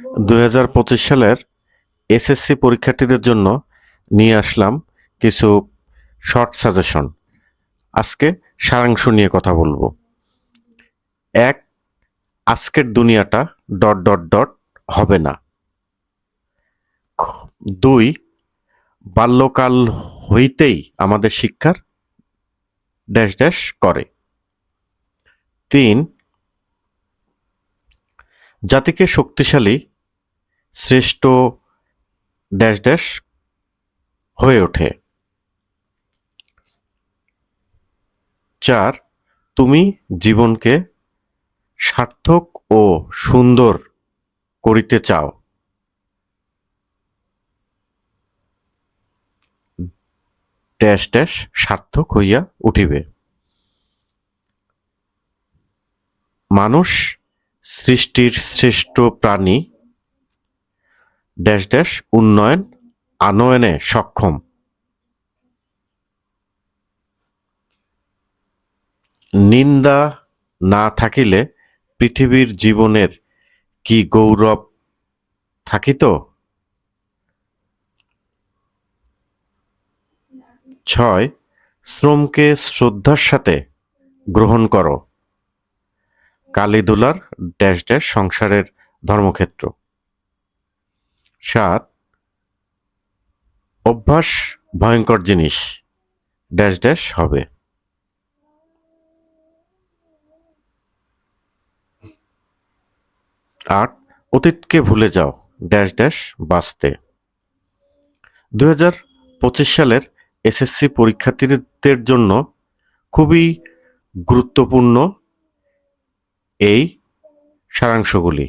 দু হাজার পঁচিশ সালের এসএসসি পরীক্ষার্থীদের জন্য নিয়ে আসলাম কিছু শর্ট সাজেশন আজকে সারাংশ নিয়ে কথা বলব। এক, আজকের দুনিয়াটা ডট ডট ডট হবে না। দুই, বাল্যকাল হইতেই আমাদের শিক্ষার ড্যাশ ড্যাশ করে। তিন, জাতিকে শক্তিশালী শ্রেষ্ঠ ড্যাশ ড্যাশ হয়ে ওঠে। চার, তুমি জীবনকে সার্থক ও সুন্দর করিতে চাও। ড্যাশ ড্যাশ সার্থক হইয়া উঠিবে। মানুষ সৃষ্টির শ্রেষ্ঠ প্রাণী ড্যাশ ড্যাশ উন্নয়ন আনয়নে সক্ষম। নিন্দা না থাকিলে পৃথিবীর জীবনের কি গৌরব থাকিত? ছয়, শ্রমকে শ্রদ্ধার সাথে গ্রহণ করো। কালীদুলার ড্যাশ ড্যাশ সংসারের ধর্মক্ষেত্র। সাত, অভ্যাস ভয়ঙ্কর জিনিস, ড্যাশ ড্যাশ হবে। আট, অতীতকে ভুলে যাও, ড্যাশ ড্যাশ বাঁচতে। দুই হাজার পঁচিশ সালের এসএসসি পরীক্ষার্থীদের জন্য খুবই গুরুত্বপূর্ণ এই সারাংশগুলি।